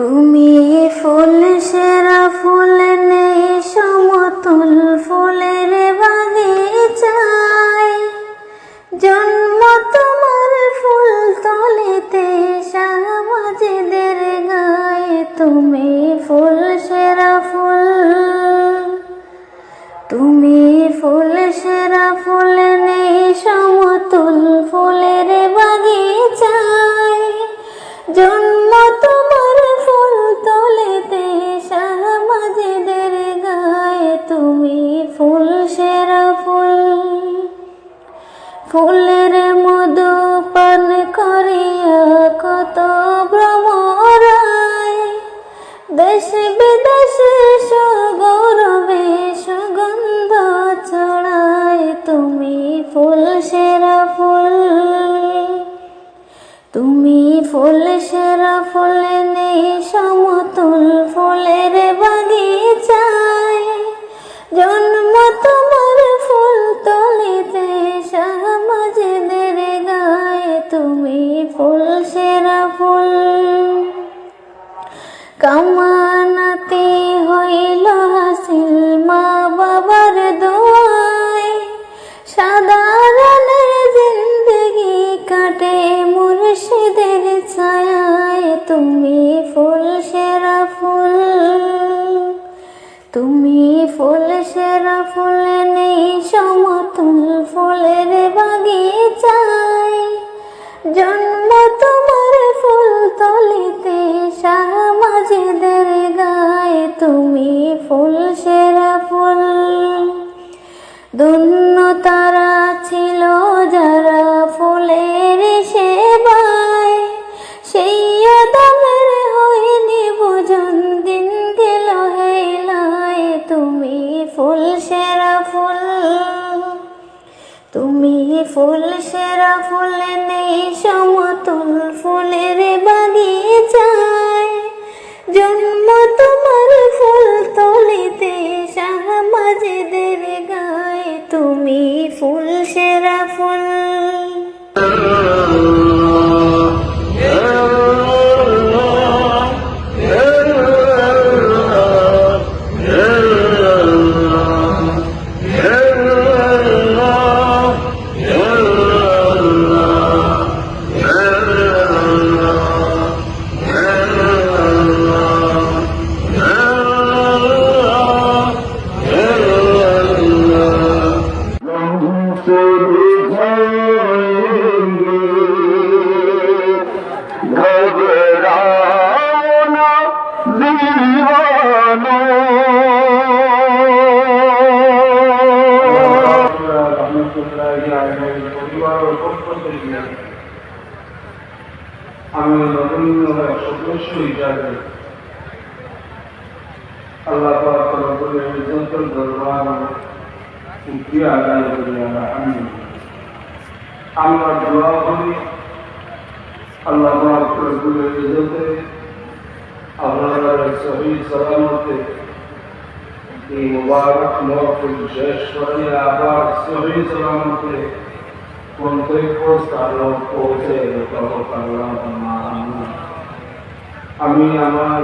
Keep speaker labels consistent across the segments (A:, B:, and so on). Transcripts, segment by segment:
A: তুমি ফুল, সেরা ফুল নেই, সমতুল ফুলের বাগিচায়। জন্ম তোমার ফুল তলেতে, সামাজিদের গায়ে তুমি ফুল, সেরা ফুল। তুমি ফুল, সেরা ফুল নেই, সমতুল ফুলের ফুলের মধু পান করিয়া কত ভ্রমরায়। দেশ বিদেশে সগৌরবে সুগন্ধ ছড়ায় তুমি ফুল সেরা ফুল। তুমি ফুল সেরা ফুল নেই সমতুল ফুলের বাগিচায়। জন্ম ফুল সেরা ফুল। কামানাতে হইল হাসিল মা বাবার দোয়ায় সাধারণের জিন্দগি কাটে মুর্শিদের ছায়ায়। তুমি ফুল সেরা ফুল। তুমি ফুল সেরা ফুল নেই সমতুল ফুলের বাগিচায়। জন্ম তোমার ফুল তলিতে সামাজিদের গায়ে তুমি ফুল, সেরা ফুল। দুন্ন তারা ছিল যারা ফুলের সেবায়। সেই দামের হয়নি ভোজন দিন গেল হেলায়। তুমি ফুল, সেরা ফুল। তুমি ফুল, সেরা ফুল নেই, সমতুল ফুলের বাগিচায়। জন্ম তোমার ফুল তলিতে মাঝেদের গায়। তুমি ফুল, সেরা ফুল
B: ফেরাওনা দিওয়ানো আমি রবীন্দ্রনাথ সদস্য হিসাবে আল্লাহ দরবার শুক্রিয়া আদায় করি আমরা আল্লাহ ইজ্জতে আপনারা সহি সালামতে এই মুবারক মহফিল শেষ করে আবার সহি সালামতে গন্তব্য স্থানে পৌঁছে আমি আমার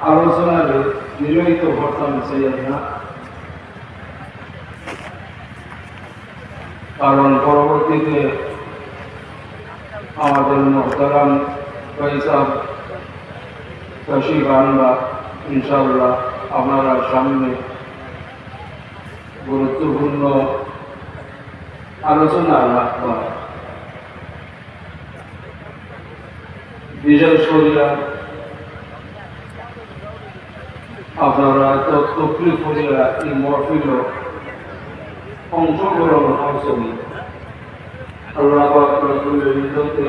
B: আলোচনায় নিয়মিত ঘটনা চাই না। কারণ পরবর্তীতে আমাদের মোহতারাম পয়সাব শশী বাংলা ইনশাল্লাহ আপনারা সামনে গুরুত্বপূর্ণ আলোচনা রাখবা। বিজয় করিয়া আপনারা এত তকলিফ করিয়া এই মহফিল অংশগ্রহণ করছেন। আল্লাহ রসুলের ইজ্জতে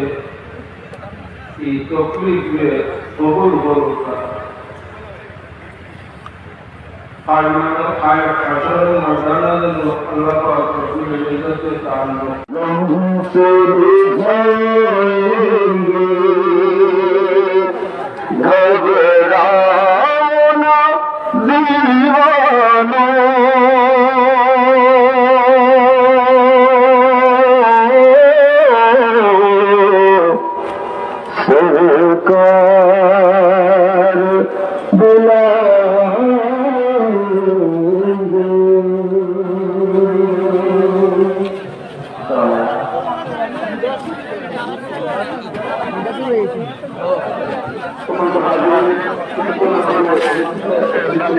B: এই তকলিফে কবুল করুক আর আশার মর্দানা জন্য আল্লাহ রসুলের ইজ্জতে তার
C: সরকার